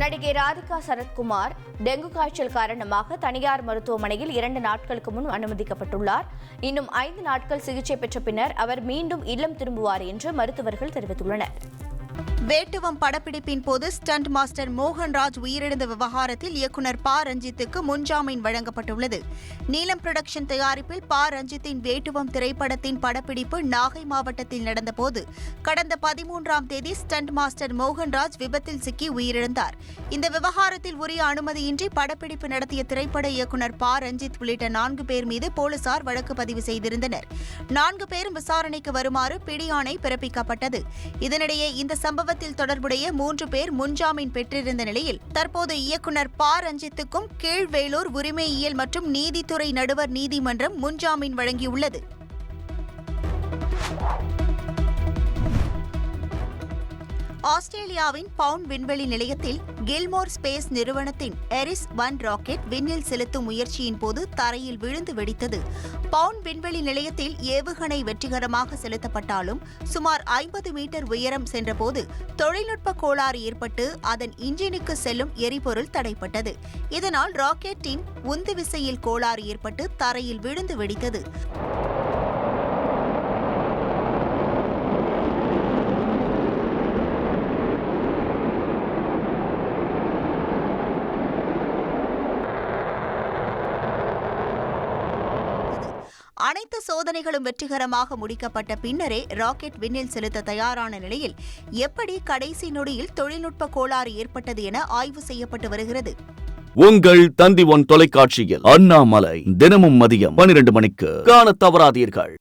நடிகை ராதிகா சரத்குமார் டெங்கு காய்ச்சல் காரணமாக தனியார் மருத்துவமனையில் இரண்டு நாட்களுக்கு முன் அனுமதிக்கப்பட்டுள்ளார். இன்னும் ஐந்து நாட்கள் சிகிச்சை பெற்ற பின்னர் அவர் மீண்டும் இல்லம் திரும்புவார் என்று மருத்துவர்கள் தெரிவித்துள்ளனர். வேட்டுவம் படப்பிடிப்பின் போது ஸ்டண்ட் மாஸ்டர் மோகன்ராஜ் உயிரிழந்த விவகாரத்தில் இயக்குனர் ப. ரஞ்சித்துக்கு முன்ஜாமீன் வழங்கப்பட்டுள்ளது. நீலம் புரொடக்ஷன் தயாரிப்பில் ப. ரஞ்சித்தின் வேட்டுவம் திரைப்படத்தின் படப்பிடிப்பு நாகை மாவட்டத்தில் நடந்தபோது கடந்த பதிமூன்றாம் தேதி ஸ்டண்ட் மாஸ்டர் மோகன்ராஜ் விபத்தில் சிக்கி உயிரிழந்தார். இந்த விவகாரத்தில் உரிய அனுமதியின்றி படப்பிடிப்பு நடத்திய திரைப்பட இயக்குனர் ப. ரஞ்சித் உள்ளிட்ட நான்கு பேர் மீது போலீசார் வழக்கு பதிவு செய்திருந்தனர். நான்கு பேரும் விசாரணைக்கு வருமாறு பிடியாணை பிறப்பிக்கப்பட்டது. இதனிடையே இந்த சம்பவத்தில் தொடர்புடைய மூன்று பேர் முன்ஜாமீன் பெற்றிருந்த நிலையில் தற்போது இயக்குனர் ப. ரஞ்சித்துக்கும் கீழ்வேலூர் உரிமையியல் மற்றும் நீதித்துறை நடுவர் நீதிமன்றம் முன்ஜாமீன் வழங்கியுள்ளது. ஆஸ்திரேலியாவின் பவுண்ட் விண்வெளி நிலையத்தில் கில்மோர் ஸ்பேஸ் நிறுவனத்தின் எரிஸ் ஒன் ராக்கெட் விண்ணில் செலுத்தும் முயற்சியின் போது தரையில் விழுந்து வெடித்தது. பவுண்ட் விண்வெளி நிலையத்தில் ஏவுகணை வெற்றிகரமாக செலுத்தப்பட்டாலும் சுமார் ஐம்பது மீட்டர் உயரம் சென்றபோது தொழில்நுட்ப கோளாறு ஏற்பட்டு அதன் இன்ஜினுக்கு செல்லும் எரிபொருள் தடைப்பட்டது. இதனால் ராக்கெட்டின் உந்து விசையில் கோளாறு ஏற்பட்டு தரையில் விழுந்து வெடித்தது. அனைத்து சோதனைகளும் வெற்றிகரமாக முடிக்கப்பட்ட பின்னரே ராக்கெட் விண்ணில் செலுத்த தயாரான நிலையில் எப்படி கடைசி நொடியில் தொழில்நுட்ப கோளாறு ஏற்பட்டது என ஆய்வு செய்யப்பட்டு வருகிறது. உங்கள் தந்தி ஒன் தொலைக்காட்சியில் அண்ணாமலை தினமும் மதியம் பனிரெண்டு மணிக்கு காண தவறாதீர்கள்.